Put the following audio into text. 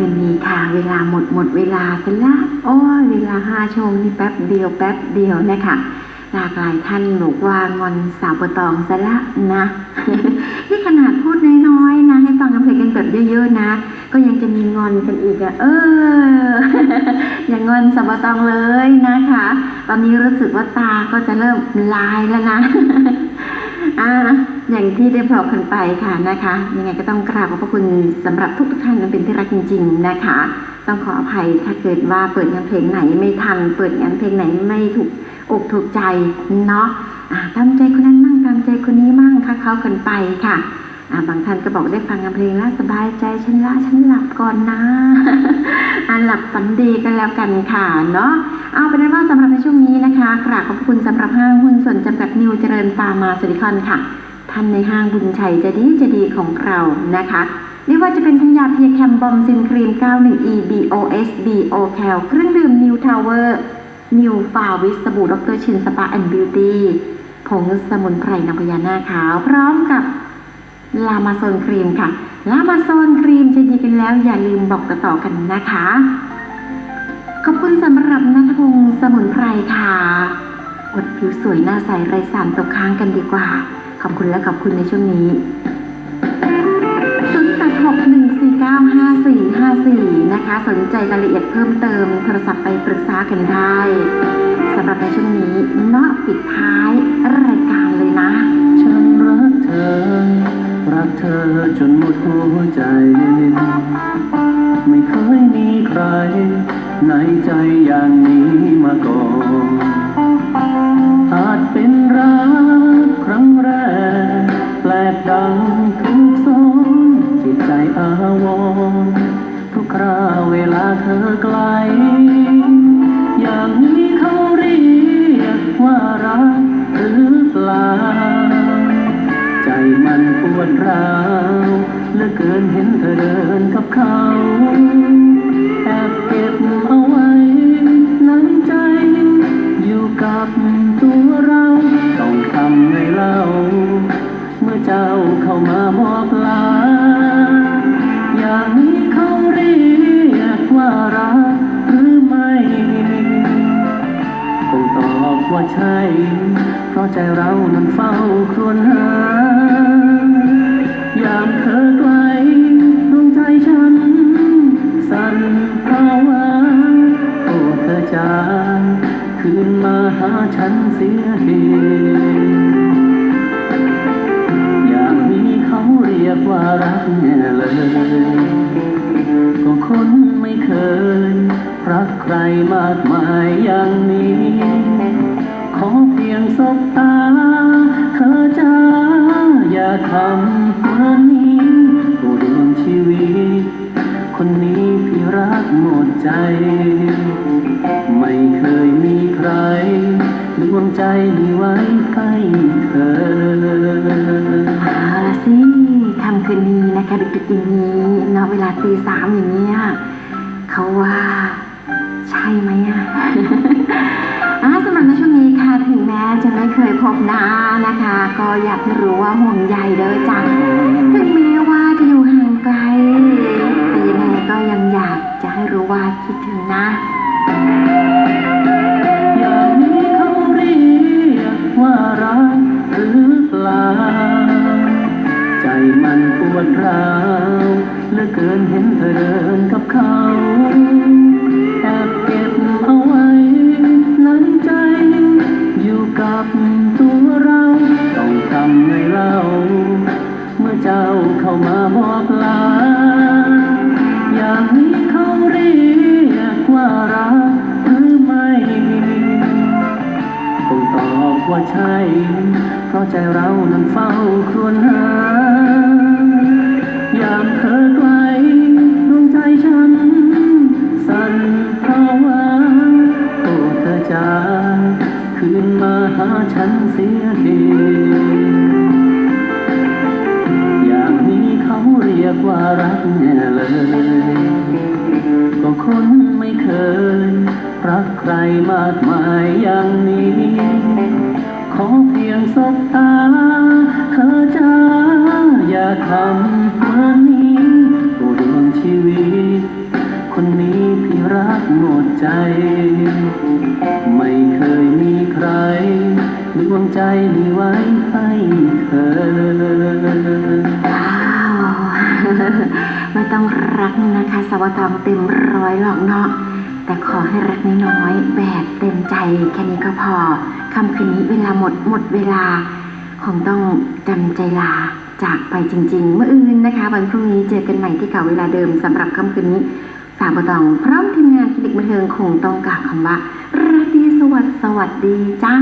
คืนนี้ค่ะเวลาหมดหมดเวลาซะละโอ้ยเวลาห้าชั่วโมงนี่แป๊บเดียวแป๊บเดียวนะคะหลากหลายท่านบอกว่างอนสาวปะตองซะละนะนี่ขนาดพูดน้อยๆนะ ให้ฟังกันเพลงกันแบบเยอะๆนะ ก็ยังจะมีงอนกันอีกอะเออ อย่างงอนสาวปะตองเลยนะคะ ตอนนี้รู้สึกว่าตาก็จะเริ่มลายแล้วนะอ่า อย่างที่ได้บอกกันไปค่ะนะคะ ยังไงก็ต้องกราบขอบพระคุณสำหรับทุกทุกท่านนั้นเป็นที่รักจริง ๆนะคะ ต้องขออภัยถ้าเกิดว่าเปิดงานเพลงไหนไม่ทัน เปิดงานเพลงไหนไม่ถูกอกถูกใจเนาะอ่าตามใจคนนั้นมั่งตามใจคนนี้มั่งค่ะเขากันไปค่ะบางท่านก็บอกได้ฟังงานเพลงแล้วสบายใจฉันละฉันหลับก่อนนะอ่าหลับฝันดีกันแล้วกันค่ะเนาะเอาเป็นว่าสำหรับในช่วงนี้นะคะกราบขอบคุณสำหรับห้างหุ้นส่วนจำกัดนิวเจริญฟาร์มาสิลิคอนค่ะ ท่านในห้างบุญชัยจะดีจะดีของเรานะคะ ไม่ว่าจะเป็นทั้งยาเพียแคมบอมซินครีม 91E BOS BO แคลเครื่องดื่มนิวทาวเวอร์นิวฟาวิสสบู่ดรชินสปาแอนด์บิวตี้ผงสมุนไพรนางพญานาขาว พร้อมกับลามาโซนครีมค่ะ ลามาโซนครีมจะดีกันแล้วอย่าลืมบอกต่อๆกันนะคะ ขอบคุณสำหรับนัทพงศ์สมุนไพรค่ะอดผิวสวยหน้าใสไร้สารตกค้างกันดีกว่า ขอบคุณและขอบคุณในช่วงนี้0861495454 นะคะ สนใจรายละเอียดเพิ่มเติม โทรศัพท์ไปปรึกษากันได้สำหรับในช่วงนี้เนาะปิดท้ายรายการเลยนะ ฉันรักเธอ รักเธอจนหมดหัวใจ ไม่เคยมีใครในใจอย่างนี้มาก่อน แปลกดังทุกโซนจิตใจอาวรทุกคราเวลาเธอไกล ใจเรานั้นเฝ้าครวญหา ยามเธอไกลดวงใจฉัน สั่นภาวะโอ้เธอจางคืนมาหาฉันเสียทีอย่างนี้เขาเรียกว่ารักแน่เลย ก็คนไม่เคยรักใครมากมายอย่างนี้ ขอเพียงสบตาเธอจ้าอย่าทำเหมือนนี้โปรดวงชีวิต คนนี้พี่รักหมดใจ ไม่เคยมีใครดวงใจมีไว้ใกล้เธอาสิคำคืนนี้นะคะดึกๆอย่างนี้เนาะเวลาตีสามอย่างเงี้ยเขาว่า ใช่ไหมอะอ่าสำหรับในช่วงนี้ค่ะถึงแม้จะไม่เคยพบหน้านะคะ ก็อยากรู้ว่าห่วงใยเด้อจังถึงแม้ว่าจะอยู่ห่างไกลแต่ยังไงก็ยังอยากจะให้รู้ว่าคิดถึงนะอย่างนี้เขาเรียกว่ารักหรือเปล่าใจมันปวดร้าวเหลือเกินเห็นเธอเดินกับเขา กับตัวเราต้องทำไงเล่า เมื่อเจ้าเข้ามาบอกลาอย่างนี้เขาเรียกว่ารักหรือไม่คงตอบว่าใช่ เพราะใจเรานั้นเฝ้าครวญหา ฉันเสียทีอย่างนี้เขาเรียกว่ารักแน่เลย ก็คนไม่เคย รักใครมากมายอย่างนี้ ขอเพียงสบตา เธอจ้าอย่าทำเหมือนนี้โอ้ดวงชีวิตใจไม่ ใจมีไว้ให้เธอ ว้าว ไม่ต้องรักนะคะสาวตองเต็มร้อยหรอกเนาะ แต่ขอให้รักน้อยๆแบบเต็มใจแค่นี้ก็พอคำคืนนี้เวลาหมดหมดเวลา คงต้องจำใจลาจากไปจริง ๆ เมื่ออื่นนะคะ วันพรุ่งนี้เจอกันใหม่ที่เก่าเวลาเดิมสำหรับค่ำคืนนี้สาวตองพร้อมทีมงานคลินิกบันเทิงคงต้องกล่าวคำว่าราตรีสวัสดิ์สวัสดีจ้า